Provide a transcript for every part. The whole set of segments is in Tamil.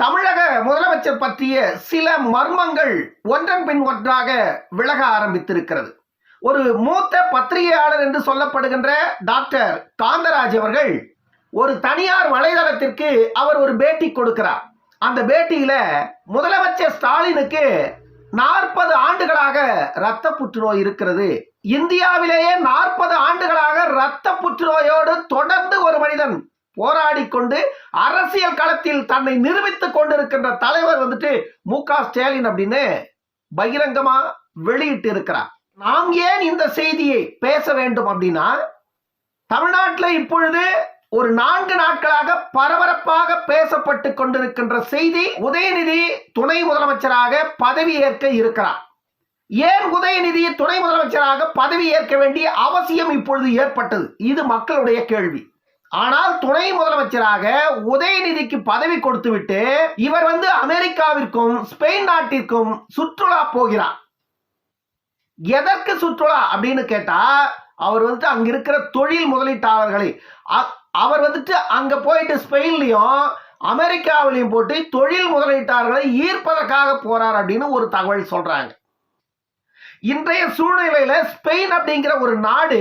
தமிழக முதலமைச்சர் பற்றிய சில மர்மங்கள் ஒன்றன் பின் ஒன்றாக விலக ஆரம்பித்திருக்கிறது. ஒரு மூத்த பத்திரிகையாளர் என்று சொல்லப்படுகின்ற டாக்டர் காந்தராஜ் அவர்கள் ஒரு தனியார் வலைதளத்திற்கு அவர் ஒரு பேட்டி கொடுக்கிறார். அந்த பேட்டியில முதலமைச்சர் ஸ்டாலினுக்கு நாற்பது ஆண்டுகளாக இரத்த புற்றுநோய் இருக்கிறது. இந்தியாவிலேயே நாற்பது ஆண்டுகளாக இரத்த புற்றுநோயோடு தொடர்ந்து ஒரு மனிதன் போராடி கொண்டு அரசியல் களத்தில் தன்னை நிரூபித்துக் கொண்டிருக்கின்ற தலைவர் வந்துட்டு மு க ஸ்டாலின் அப்படின்னு பகிரங்கமா வெளியிட்டு இருக்கிறார் நாம் ஏன் இந்த செய்தியை பேச வேண்டும் அப்படின்னா தமிழ்நாட்டில் இப்பொழுது ஒரு நான்கு நாட்களாக பரபரப்பாக பேசப்பட்டு கொண்டிருக்கின்ற செய்தி உதயநிதி துணை முதலமைச்சராக பதவி ஏற்க இருக்கிறார். ஏன் உதயநிதி துணை முதலமைச்சராக பதவி ஏற்க வேண்டிய அவசியம் இப்பொழுது ஏற்பட்டது? இது மக்களுடைய கேள்வி. ஆனால் துணை முதலமைச்சராக உதயநிதிக்கு பதவி கொடுத்துவிட்டு இவர் வந்து அமெரிக்காவிற்கும் ஸ்பெயின் நாட்டிற்கும் சுற்றுலா போகிறார். எதற்கு சுற்றுலா அப்படின்னு கேட்டா அவர் வந்துட்டு அங்க இருக்கிற தொழில் முதலீட்டாளர்களை அ- அவர் வந்துட்டு அங்க போயிட்டு ஸ்பெயின்லயும் அமெரிக்காவிலையும் போட்டு தொழில் முதலீட்டாளர்களை ஈர்ப்பதற்காக போறார் அப்படின்னு ஒரு தகவல் சொல்றாங்க. இன்றைய சூழ்நிலையில ஸ்பெயின் அப்படிங்கிற ஒரு நாடு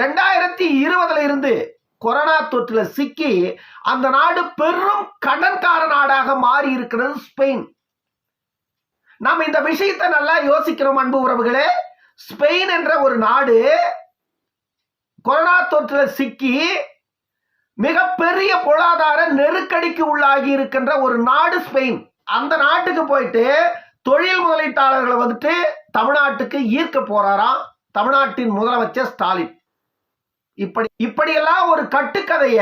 ரெண்டாயிரத்தி இருபதுல இருந்து கொரோனா தொற்றுல சிக்கி அந்த நாடு பெரும் கடன்கார நாடாக மாறி இருக்கிறது ஸ்பெயின். நாம் இந்த விஷயத்தை நல்லா யோசிக்கிறோம் அன்பு உறவுகளே. ஸ்பெயின் என்ற ஒரு நாடு கொரோனா தொற்றுல சிக்கி மிகப்பெரிய பொருளாதார நெருக்கடிக்கு உள்ளாகி இருக்கின்ற ஒரு நாடு ஸ்பெயின். அந்த நாட்டுக்கு போயிட்டு தொழில் முதலீட்டாளர்களை வந்துட்டு தமிழ்நாட்டுக்கு ஈர்க்க போறாராம் தமிழ்நாட்டின் முதலமைச்சர் ஸ்டாலின். இப்படி இப்படியெல்லாம் ஒரு கட்டுக்கதைய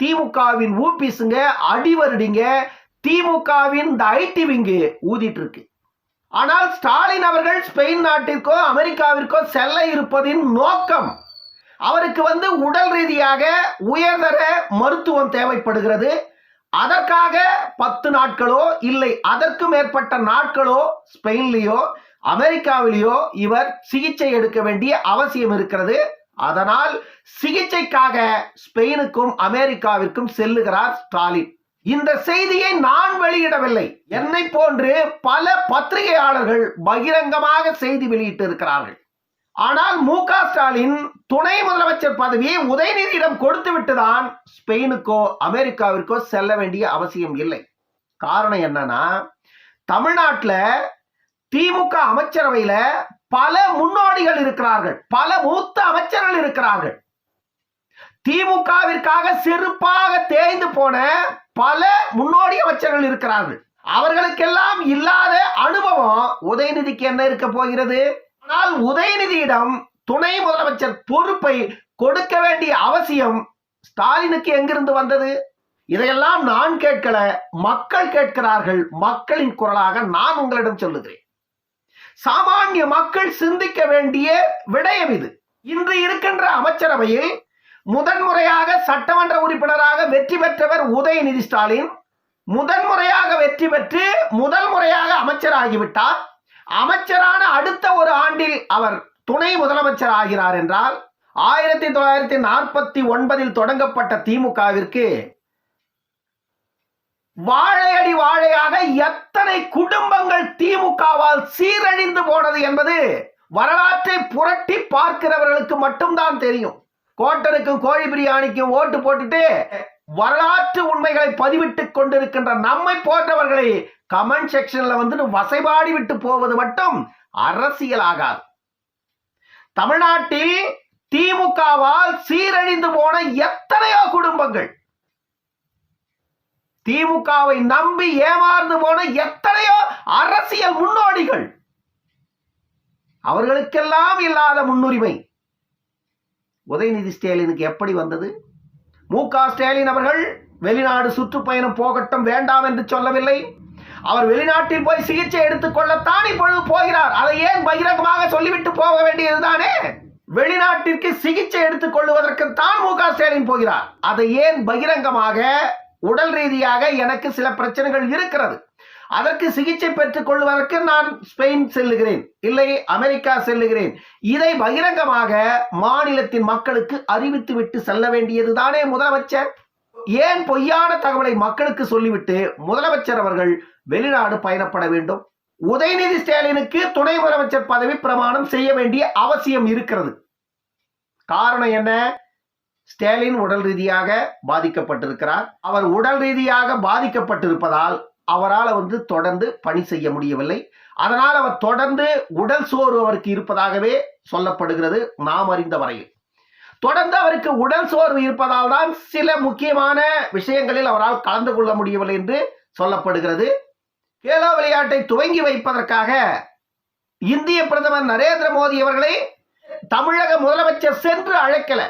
திமுகவின் ஊபிஸுங்க அடிவருடிங்க. திமுகவின் இந்த ஐடி விங்கு ஊதிட்டு இருக்கு ஆனால் ஸ்டாலின் அவர்கள் ஸ்பெயின் நாட்டிற்கோ அமெரிக்காவிற்கோ செல்ல இருப்பதின் நோக்கம். அவருக்கு வந்து உடல் ரீதியாக உயர்தர மருத்துவம் தேவைப்படுகிறது. அதற்காக பத்து நாட்களோ இல்லை அதற்கு மேற்பட்ட நாட்களோ ஸ்பெயின்லேயோ அமெரிக்காவிலேயோ இவர் சிகிச்சை எடுக்க வேண்டிய அவசியம் இருக்கிறது. அதனால் சிகிச்சைக்காக ஸ்பெயினுக்கும் அமெரிக்காவிற்கும் செல்லுகிறார் ஸ்டாலின். இந்த செய்தியை நான் வெளியிடவில்லை. என்னை போன்று பல பத்திரிகையாளர்கள் பகிரங்கமாக செய்தி வெளியிட்டு இருக்கிறார்கள் ஆனால் மு க ஸ்டாலின் துணை முதலமைச்சர் பதவியை உதயநிதியிடம் கொடுத்து விட்டுதான் ஸ்பெயினுக்கோ அமெரிக்காவிற்கோ செல்ல வேண்டிய அவசியம் இல்லை. காரணம் என்னன்னா தமிழ்நாட்டில் திமுக அமைச்சரவையில் பல முன்னோடிகள் இருக்கிறார்கள். பல மூத்த அமைச்சர்கள் இருக்கிறார்கள். திமுகவிற்காக செருப்பாக தேய்ந்து போன பல முன்னோடி அமைச்சர்கள் இருக்கிறார்கள். அவர்களுக்கெல்லாம் இல்லாத அனுபவம் உதயநிதிக்கு என்ன இருக்க போகிறது? ஆனால் உதயநிதியிடம் துணை முதலமைச்சர் பொறுப்பை கொடுக்க வேண்டிய அவசியம் ஸ்டாலினுக்கு எங்கிருந்து வந்தது? இதையெல்லாம் நான் கேட்கல மக்கள் கேட்கிறார்கள் மக்களின் குரலாக நான் உங்களிடம் சொல்லுகிறேன். சாமானிய மக்கள் சிந்திக்க வேண்டிய விடயம் இது. இன்று இருக்கின்ற அமைச்சரவையில் முதன்முறையாக சட்டமன்ற உறுப்பினராக வெற்றி பெற்றவர் உதயநிதி ஸ்டாலின். முதன்முறையாக வெற்றி பெற்று முதல் முறையாக அமைச்சராகிவிட்டார். அமைச்சரான அடுத்த ஒரு ஆண்டில் அவர் துணை முதலமைச்சர் ஆகிறார் என்றால் ஆயிரத்தி தொள்ளாயிரத்தி நாற்பத்தி ஒன்பதில் தொடங்கப்பட்ட திமுகவிற்கு வாழையடி வாழையாக எத்தனை குடும்பங்கள் திமுகவால் சீரழிந்து போனது என்பது வரலாற்றை புரட்டி பார்க்கிறவர்களுக்கு மட்டும்தான் தெரியும். கோட்டனுக்கும் கோழி பிரியாணிக்கும் ஓட்டு போட்டுட்டு வரலாற்று உண்மைகளை பதிவிட்டுக் கொண்டிருக்கின்ற நம்மை போன்றவர்களை கமெண்ட் செக்ஷன்ல வந்து வசைபாடி விட்டு போவது மட்டும் அரசியலாகாது தமிழ்நாட்டில் திமுகவால் சீரழிந்து போன எத்தனையோ குடும்பங்கள். திமுகவை நம்பி ஏமாந்து போன எத்தனையோ அரசியல் முன்னோடிகள். அவர்களுக்கெல்லாம் இல்லாத முன்னுரிமை. உதயநிதி ஸ்டாலினுக்கு எப்படி வந்தது? மு ஸ்டாலின் அவர்கள் வெளிநாடு சுற்றுப்பயணம் போகட்டும் வேண்டாம் என்று சொல்லவில்லை. அவர் வெளிநாட்டில் போய் சிகிச்சை எடுத்துக்கொள்ளத்தான் இப்பொழுது போகிறார். அதை ஏன் பகிரங்கமாக சொல்லிவிட்டு போக வேண்டியதுதானே? வெளிநாட்டிற்கு சிகிச்சை எடுத்துக் கொள்வதற்கு தான் மு ஸ்டாலின் போகிறார். அதை ஏன் பகிரங்கமாக உடல் ரீதியாக எனக்கு சில பிரச்சனைகள் இருக்கிறது. அதற்கு சிகிச்சை பெற்றுக் கொள்வதற்கு நான் ஸ்பெயின் செல்லுகிறேன் இல்லை அமெரிக்கா செல்லுகிறேன். இதை பகிரங்கமாக மாநிலத்தின் மக்களுக்கு அறிவித்து விட்டு செல்ல வேண்டியதுதானே முதலமைச்சர்? ஏன் பொய்யான தகவலை மக்களுக்கு சொல்லிவிட்டு முதலமைச்சர் அவர்கள் வெளிநாடு பயணப்பட வேண்டும்? உதயநிதி ஸ்டாலினுக்கு துணை முதலமைச்சர் பதவி பிரமாணம் செய்ய வேண்டிய அவசியம் இருக்கிறது. காரணம் என்ன? ஸ்டாலின் உடல் ரீதியாக பாதிக்கப்பட்டிருக்கிறார். அவர் உடல் ரீதியாக பாதிக்கப்பட்டிருப்பதால் அவரால் வந்து தொடர்ந்து பணி செய்ய முடியவில்லை. அதனால் அவர் தொடர்ந்து உடல் சோர்வு அவருக்கு இருப்பதாகவே சொல்லப்படுகிறது நாம் அறிந்த வரையில். தொடர்ந்து அவருக்கு உடல் சோர்வு இருப்பதால் தான் சில முக்கியமான விஷயங்களில் அவரால் கலந்து கொள்ள முடியவில்லை என்று சொல்லப்படுகிறது. கேலோ விளையாட்டை துவங்கி வைப்பதற்காக இந்திய பிரதமர் நரேந்திர மோடி அவர்களை தமிழக முதலமைச்சர் சென்று அழைக்கல.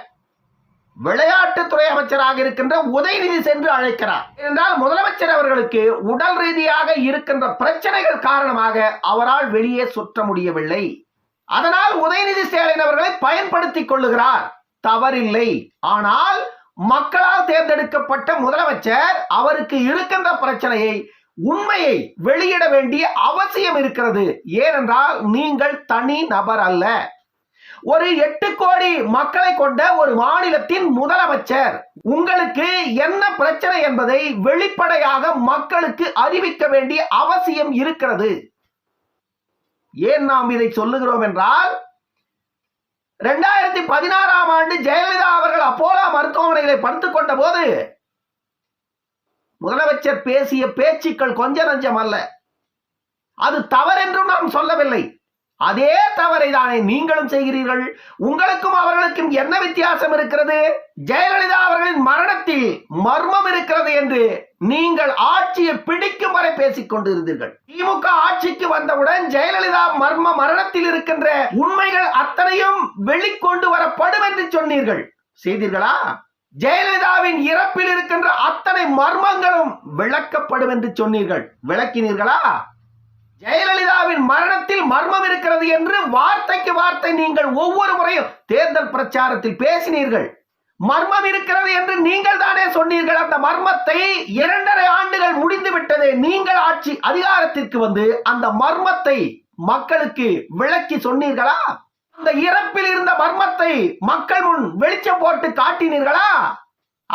விளையாட்டுத்துறை அமைச்சராக இருக்கின்ற உதயநிதி சென்று அழைக்கிறார். என்றால் முதலமைச்சர் அவர்களுக்கு உடல் ரீதியாக இருக்கின்ற பிரச்சனைகள் காரணமாக அவரால் வெளியே சுற்ற முடியவில்லை. அதனால் உதயநிதி ஸ்டாலின் அவர்களை பயன்படுத்திக் கொள்ளுகிறார். தவறில்லை. ஆனால் மக்களால் தேர்ந்தெடுக்கப்பட்ட முதலமைச்சர் அவருக்கு இருக்கின்ற பிரச்சனையை உண்மையை வெளியிட வேண்டிய அவசியம் இருக்கிறது. ஏனென்றால் நீங்கள் தனி நபர் அல்ல. ஒரு எட்டு கோடி மக்களை கொண்ட ஒரு மாநிலத்தின் முதலமைச்சர். உங்களுக்கு என்ன பிரச்சனை என்பதை வெளிப்படையாக மக்களுக்கு அறிவிக்க வேண்டிய அவசியம் இருக்கிறது. ஏன் நாம் இதை சொல்லுகிறோம் என்றால் ரெண்டாயிரத்தி பதினாறாம் ஆண்டு ஜெயலலிதா அவர்கள் அப்போலா மருத்துவமனைகளை படுத்துக் கொண்ட போது முதலமைச்சர் பேசிய பேச்சுக்கள் கொஞ்ச நஞ்சம் அல்ல. அது தவறென்றும் நாம் சொல்லவில்லை. அதே தவறை தானே நீங்களும் செய்கிறீர்கள்? உங்களுக்கும் அவர்களுக்கும் என்ன வித்தியாசம் இருக்கிறது? ஜெயலலிதா அவர்களின் மரணத்தில் மர்மம் இருக்கிறது என்று நீங்கள் ஆட்சியை பிடிக்கும் வரை பேசிக் கொண்டிருந்தீர்கள். திமுக ஆட்சிக்கு வந்தவுடன் ஜெயலலிதா மர்ம மரணத்தில் இருக்கின்ற உண்மைகள் அத்தனையும் வெளிக்கொண்டு வரப்படும் என்று சொன்னீர்கள். செய்தீர்களா? ஜெயலலிதாவின் இறப்பில் இருக்கின்ற அத்தனை மர்மங்களும் விளக்கப்படும் என்று சொன்னீர்கள். விளக்கினீர்களா? ஜெயலலிதாவின் மரணத்தில் மர்மம் இருக்கிறது என்று வார்த்தைக்கு வார்த்தை நீங்கள் ஒவ்வொரு முறையும் தேர்தல் பிரச்சாரத்தில் பேசினீர்கள். மர்மம் இருக்கிறது என்று நீங்கள் தானே சொன்னீர்கள். அந்த மர்மத்தை இரண்டரை ஆண்டுகள் முடிந்து விட்டது. நீங்கள் ஆட்சி அதிகாரத்திற்கு வந்து அந்த மர்மத்தை மக்களுக்கு விளக்கி சொன்னீர்களா? அந்த இறப்பில் இருந்த மர்மத்தை மக்கள் முன் வெளிச்சம் போட்டு காட்டினீர்களா?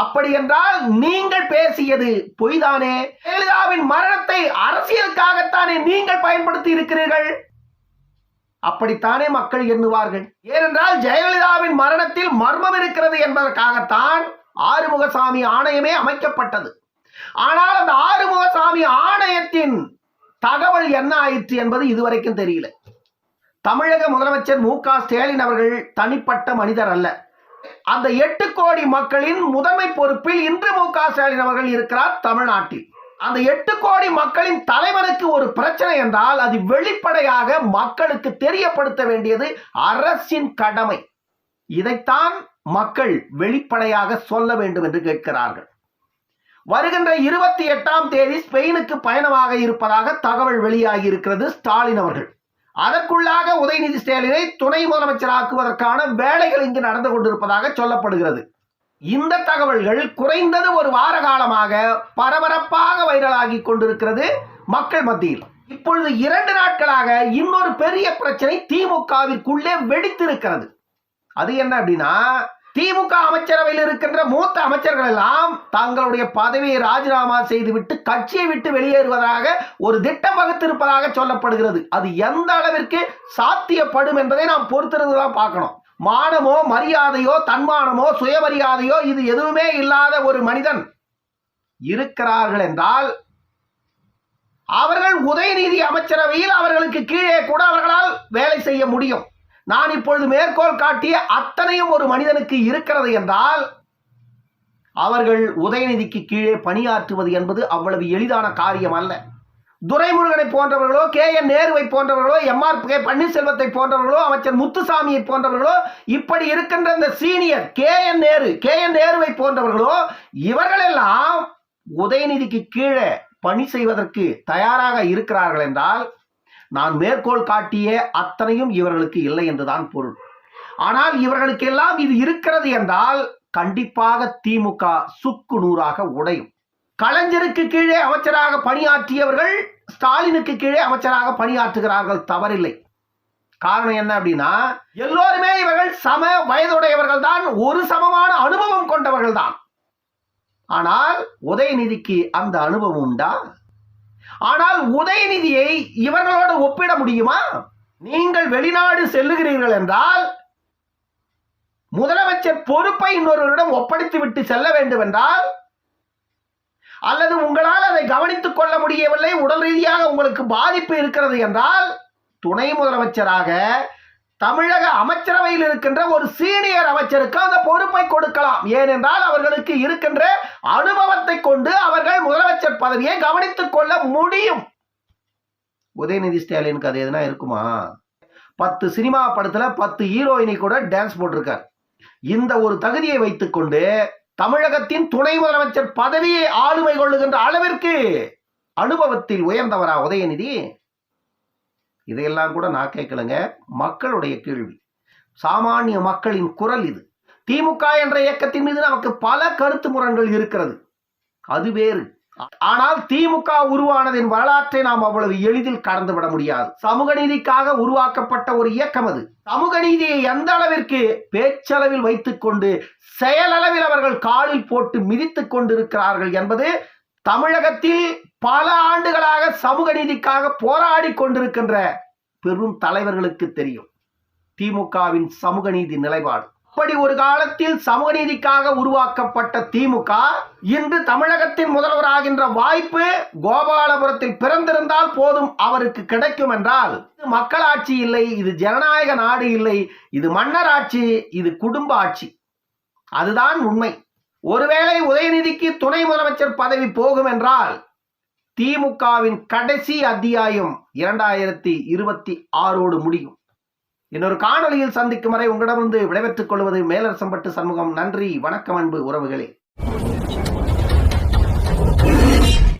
அப்படி என்றால் நீங்கள் பேசியது பொய்தானே? ஜெயலலிதாவின் மரணத்தை அரசியலுக்காகத்தானே நீங்கள் பயன்படுத்தி இருக்கிறீர்கள் அப்படித்தானே மக்கள் எண்ணுவார்கள்? ஏனென்றால் ஜெயலலிதாவின் மரணத்தில் மர்மம் இருக்கிறது என்பதற்காகத்தான் ஆறுமுகசாமி ஆணையமே அமைக்கப்பட்டது. ஆனால் அந்த ஆறுமுகசாமி ஆணையத்தின் தகவல் என்ன ஆயிற்று என்பது இதுவரைக்கும் தெரியல. தமிழக முதலமைச்சர் மு க ஸ்டாலின் அவர்கள் தனிப்பட்ட மனிதர் அல்ல. அந்த எட்டு கோடி மக்களின் முதன்மை பொறுப்பில் இன்று மு க ஸ்டாலின் அவர்கள் இருக்கிறார் தமிழ்நாட்டில். அந்த எட்டு கோடி மக்களின் தலைவனுக்கு ஒரு பிரச்சனை என்றால் அது வெளிப்படையாக மக்களுக்கு தெரியப்படுத்த வேண்டியது அரசின் கடமை. இதைத்தான் மக்கள் வெளிப்படையாக சொல்ல வேண்டும் என்று கேட்கிறார்கள். வருகின்ற இருபத்தி எட்டாம் தேதி ஸ்பெயினுக்கு பயணமாக இருப்பதாக தகவல் வெளியாகி இருக்கிறது ஸ்டாலின் அவர்கள். அதற்குள்ளாக உதயநிதி ஸ்டாலினை துணை முதலமைச்சராக்குவதற்கான வேலைகள் இங்கு நடந்து கொண்டிருப்பதாக சொல்லப்படுகிறது. இந்த தகவல்கள் குறைந்தது ஒரு வார காலமாக பரபரப்பாக வைரலாகி கொண்டிருக்கிறது மக்கள் மத்தியில். இப்பொழுது இரண்டு நாட்களாக இன்னொரு பெரிய பிரச்சனை திமுகவிற்குள்ளே வெடித்திருக்கிறது. அது என்ன அப்படின்னா திமுக அமைச்சரவையில் இருக்கின்ற மூத்த அமைச்சர்கள் எல்லாம் தங்களுடைய பதவியை ராஜினாமா செய்துவிட்டு கட்சியை விட்டு வெளியேறுவதாக ஒரு திட்டம் வகுத்திருப்பதாக சொல்லப்படுகிறது. அது எந்த அளவிற்கு சாத்தியப்படும் என்பதை நாம் பொறுத்திருந்து தான் பார்க்கணும். மானமோ மரியாதையோ தன்மானமோ சுயமரியாதையோ இது எதுவுமே இல்லாத ஒரு மனிதன் இருக்கிறார்கள் என்றால் அவர்கள் உதயநிதி அமைச்சரவையில் அவர்களுக்கு கீழே கூட அவர்களால் வேலை செய்ய முடியும். நான் இப்பொழுது மேற்கோள் காட்டிய அத்தனையும் ஒரு மனிதனுக்கு இருக்கிறது என்றால் அவர்கள் உதயநிதிக்கு கீழே பணியாற்றுவது என்பது அவ்வளவு எளிதான காரியம் அல்ல. துரைமுருகனை போன்றவர்களோ கே. என். நேருவை போன்றவர்களோ எம்ஆர் கே. பன்னீர்செல்வத்தை போன்றவர்களோ அமைச்சர் முத்துசாமியை போன்றவர்களோ இப்படி இருக்கின்ற இந்த senior K. N. Nehru K. N. நேருவை போன்றவர்களோ இவர்களெல்லாம் உதயநிதிக்கு கீழே பணி செய்வதற்கு தயாராக இருக்கிறார்கள் என்றால் நான் மேற்கோள் காட்டிய அத்தனையும் இவர்களுக்கு இல்லை என்றுதான் பொருள். ஆனால் இவர்களுக்கெல்லாம் இது இருக்கிறது என்றால் கண்டிப்பாக திமுக சுக்கு நூறாக உடையும். கலைஞருக்கு கீழே அமைச்சராக பணியாற்றியவர்கள் ஸ்டாலினுக்கு கீழே அமைச்சராக பணியாற்றுகிறார்கள் தவறில்லை. காரணம் என்ன அப்படின்னா எல்லோருமே இவர்கள் சம வயதுடையவர்கள் தான் ஒரு சமமான அனுபவம் கொண்டவர்கள் தான் ஆனால் உதயநிதிக்கு அந்த அனுபவம் உண்டா? ஆனால் உதயநிதியை இவர்களோடு ஒப்பிட முடியுமா? நீங்கள் வெளிநாடு செல்லுகிறீர்கள் என்றால் முதலமைச்சர் பொறுப்பை இன்னொருவரிடம் ஒப்படைத்து விட்டு செல்ல வேண்டும் என்றால் அல்லது உங்களால் அதை கவனித்துக் கொள்ள முடியவில்லை உடல் ரீதியாக உங்களுக்கு பாதிப்பு இருக்கிறது என்றால் துணை முதலமைச்சராக தமிழக அமைச்சரவையில் இருக்கின்ற ஒரு சீனியர் அமைச்சருக்கு அந்த பொறுப்பை கொடுக்கலாம். ஏனென்றால் அவர்களுக்கு இருக்கின்ற அனுபவத்தை கொண்டு அவர்கள் முதலமைச்சர் பதவியை கவனித்துக் கொள்ள முடியும். உதயநிதி ஸ்டாலினுக்கு அது எதுனா இருக்குமா? பத்து சினிமா படத்துல பத்து ஹீரோயினி கூட டான்ஸ் போட்டிருக்கார். இந்த ஒரு தகுதியை வைத்துக்கொண்டு தமிழகத்தின் துணை முதலமைச்சர் பதவியை ஆளுமை கொள்ளுகின்ற அளவிற்கு அனுபவத்தில் உயர்ந்தவரா உதயநிதி? இதையெல்லாம் கூட நான் கேட்கலங்க. மக்களுடைய கேள்வி. சாமானிய மக்களின் குரல் இது. திமுக என்ற இயக்கத்தின் மீது நமக்கு பல கருத்து முரண்கள் இருக்கிறது. அது வேறு. ஆனால் திமுக உருவானதின் வரலாற்றை நாம் அவ்வளவு எளிதில் கடந்து விட முடியாது. சமூக நீதிக்காக உருவாக்கப்பட்ட ஒரு இயக்கம் அது. சமூக நீதியை எந்த அளவிற்கு பேச்சளவில் வைத்துக்கொண்டு செயலளவில் அவர்கள் காலில் போட்டு மிதித்துக் கொண்டிருக்கிறார்கள் என்பது தமிழகத்தில் பல ஆண்டுகளாக சமூக நீதிக்காக போராடி கொண்டிருக்கின்ற பெரும் தலைவர்களுக்கு தெரியும். திமுகவின் சமூக நீதி நிலைப்பாடு. அப்படி ஒரு காலத்தில் சமூக நீதிக்காக உருவாக்கப்பட்ட திமுக இன்று தமிழகத்தின் முதல்வராகின்ற வாய்ப்பு கோபாலபுரத்தில் பிறந்திருந்தால் போதும் அவருக்கு கிடைக்கும் என்றால் மக்களாட்சி இல்லை இது ஜனநாயக நாடு இல்லை இது மன்னர் ஆட்சி இது குடும்ப ஆட்சி. அதுதான் உண்மை. ஒருவேளை உதயநிதிக்கு துணை முதலமைச்சர் பதவி போகும் என்றால் திமுகவின் கடைசி அத்தியாயம் இரண்டாயிரத்தி இருபத்தி ஆறோடு முடியும். இன்னொரு காணொலியில் சந்திக்கும் வரை உங்களிடமிருந்து விடைபெற்றுக் கொள்வது மேலரசம்பட்டு சண்முகம். நன்றி வணக்கம் அன்பு உறவுகளே.